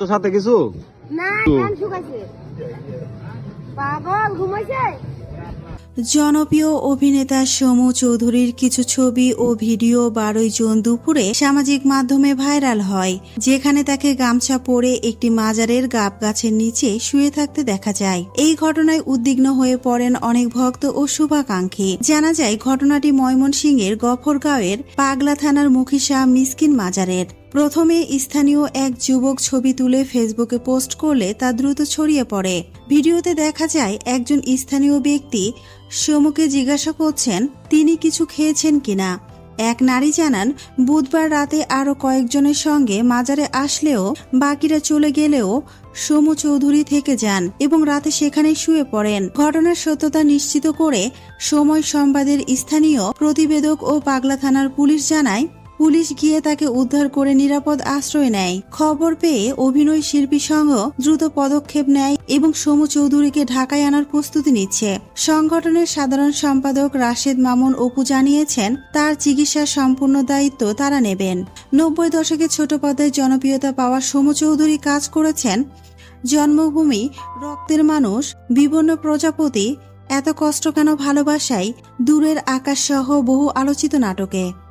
তো সাথে কিছু? না তো? শুকাইছে পাগল ঘুমাইছে? জনপ্রিয় অভিনেতা সমু চৌধুরীর কিছু ছবি ও ভিডিও বারোই জুন দুপুরে সামাজিক মাধ্যমে ভাইরাল হয় যেখানে তাকে গামছা পরে একটি মাজারের গাব গাছের নিচে শুয়ে থাকতে দেখা যায়। এই ঘটনায় উদ্বিগ্ন হয়ে পড়েন অনেক ভক্ত ও শুভাকাঙ্ক্ষী। জানা যায় ঘটনাটি ময়মনসিংহের গফরগাঁওয়ের পাগলা থানার মুখিশা মিসকিন মাজারের। প্রথমে স্থানীয় এক যুবক ছবি তুলে ফেসবুকে পোস্ট করলে তা দ্রুত ছড়িয়ে পড়ে। ভিডিওতে দেখা যায়, একজন স্থানীয় ব্যক্তি সমুকে জিজ্ঞাসা করছেন, তিনি কিছু খেয়েছেন কিনা? এক নারী জানান, বুধবার রাতে আরও কয়েকজনের সঙ্গে মাজারে আসলেও বাকিরা চলে গেলেও সমু চৌধুরী থেকে যান এবং রাতে সেখানেই শুয়ে পড়েন। ঘটনার সত্যতা নিশ্চিত করে সময় সংবাদের স্থানীয় প্রতিবেদক ও পাগলা থানার পুলিশ জানায় পুলিশ গিয়ে তাকে উদ্ধার করে নিরাপদ আশ্রয় নেয়। খবর পেয়ে অভিনয় শিল্পী সংঘ দ্রুত পদক্ষেপ নেয় এবং সমু চৌধুরীকে ঢাকায় আনার প্রস্তুতি নিচ্ছে। সংগঠনের সাধারণ সম্পাদক রাশেদ মামুন অপু জানিয়েছেন, তার চিকিৎসার সম্পূর্ণ দায়িত্ব তারা নেবেন। নব্বই দশকে ছোট পর্দায় জনপ্রিয়তা পাওয়া সমু চৌধুরী কাজ করেছেন, জন্মভূমি, রক্তের মানুষ বিভিন্ন প্রজাপতি, এত কষ্ট কেন ভালোবাসায়, দূরের আকাশ সহ বহু আলোচিত নাটকে।